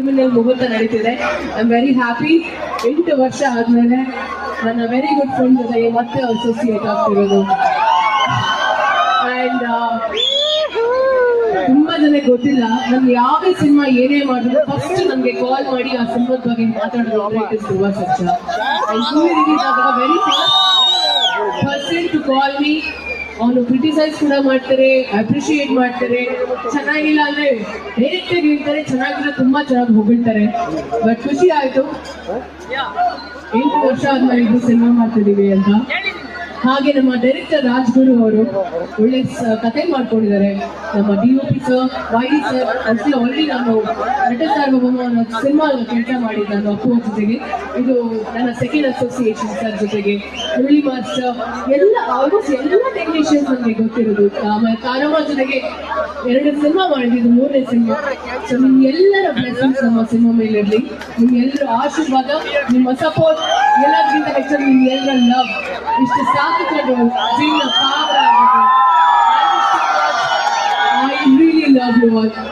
Criminal ಮುಹೂರ್ತ ನಡೀತಿದೆ. I am very happy ಎಂಟು ವರ್ಷ ಆದ್ಮೇಲೆ ನನ್ನ ವೆರಿ ಗುಡ್ ಫ್ರೆಂಡ್ ಜೊತೆಗೆ ಮತ್ತೆ ಅಸೋಸಿಯೇಟ್ ಆಗ್ತಿರೋದು. ಅಂಡ್ ತುಂಬಾ ಜನಕ್ಕೆ ಗೊತ್ತಿಲ್ಲ. ನಮ್ಗೆ ಯಾವುದೇ ಸಿನಿಮಾ ಏನೇ ಮಾಡಿದ್ರು ಫಸ್ಟ್ ನನ್ಗೆ ಕಾಲ್ ಮಾಡಿ ಆ ಸಿನಿಮಾದ ಬಗ್ಗೆ ಮಾತಾಡೋದು ರಿಲೀಸ್ ಆದಾಗ very person to call me ಅವನು ಕ್ರಿಟಿಸೈಸ್ ಕೂಡ ಮಾಡ್ತಾರೆ ಅಪ್ರಿಶಿಯೇಟ್ ಮಾಡ್ತಾರೆ. ಚೆನ್ನಾಗಿಲ್ಲ ಅಂದ್ರೆ ಡೈರೆಕ್ಟ್ ಆಗಿ ಹೇಳ್ತಾರೆ ಚೆನ್ನಾಗಿಲ್ಲ ತುಂಬಾ ಚೆನ್ನಾಗಿ ಹೋಗಿರ್ತಾರೆ ಬಟ್ ಖುಷಿ ಆಯ್ತು. ಎಂಟು ವರ್ಷ ಆದ್ಮೇಲೆ ಇದು ಸಿನಿಮಾ ಮಾಡ್ತಿದೀವಿ ಅಂತ. ಹಾಗೆ ನಮ್ಮ ಡೈರೆಕ್ಟರ್ ರಾಜ್ಗುರು ಅವರು ಒಳ್ಳೆ ಕಥೆ ಮಾಡ್ಕೊಂಡಿದ್ದಾರೆ. ನಮ್ಮ D O P sir Y sir ಅಸಲಿ ಆಲ್ರೆಡಿ ನಾನು ನಟ ಸಾರ್ವಭೌಮ ಅನ್ನೋ ಸಿನಿಮಾ ಕೆಲಸ ಮಾಡಿದ್ದೆ ನಾನು ಅಪ್ಪು ಜೊತೆಗೆ. ಇದು ನನ್ನ ಸೆಕೆಂಡ್ ಅಸೋಸಿಯೇಷನ್ ಸರ್ ಜೊತೆಗೆ. ಮುರಳಿ ಮಾಸ್ಟರ್, ಎಲ್ಲ ಆಲ್ಮೋಸ್ಟ್ ಎಲ್ಲ ಟೆಕ್ನಿಷಿಯನ್ಸ್ ನನಗೆ ಗೊತ್ತಿರೋದು. ಆಮೇಲೆ ಕಾರಮ್ಮ ಜೊತೆಗೆ ಎರಡು ಸಿನಿಮಾ ಮಾಡಿದ್ದು, ಮೂರನೇ ಸಿನಿಮಾ. ಸೊ ನಿಮ್ಗೆಲ್ಲರ ಬ್ಲೆಸ್ಸಿಂಗ್ಸ್ ನಮ್ಮ ಸಿನಿಮಾ ಮೇಲೆ ಇರಲಿ ನಿಮ್ಗೆಲ್ಲರ ಆಶೀರ್ವಾದ, ನಿಮ್ಮ ಸಪೋರ್ಟ್ ಎಲ್ಲದಕ್ಕಿಂತ ಹೆಚ್ಚಾಗಿ ನಿಮ್ಗೆಲ್ಲರ ಲವ್ ಇಷ್ಟು Being a I really love you all.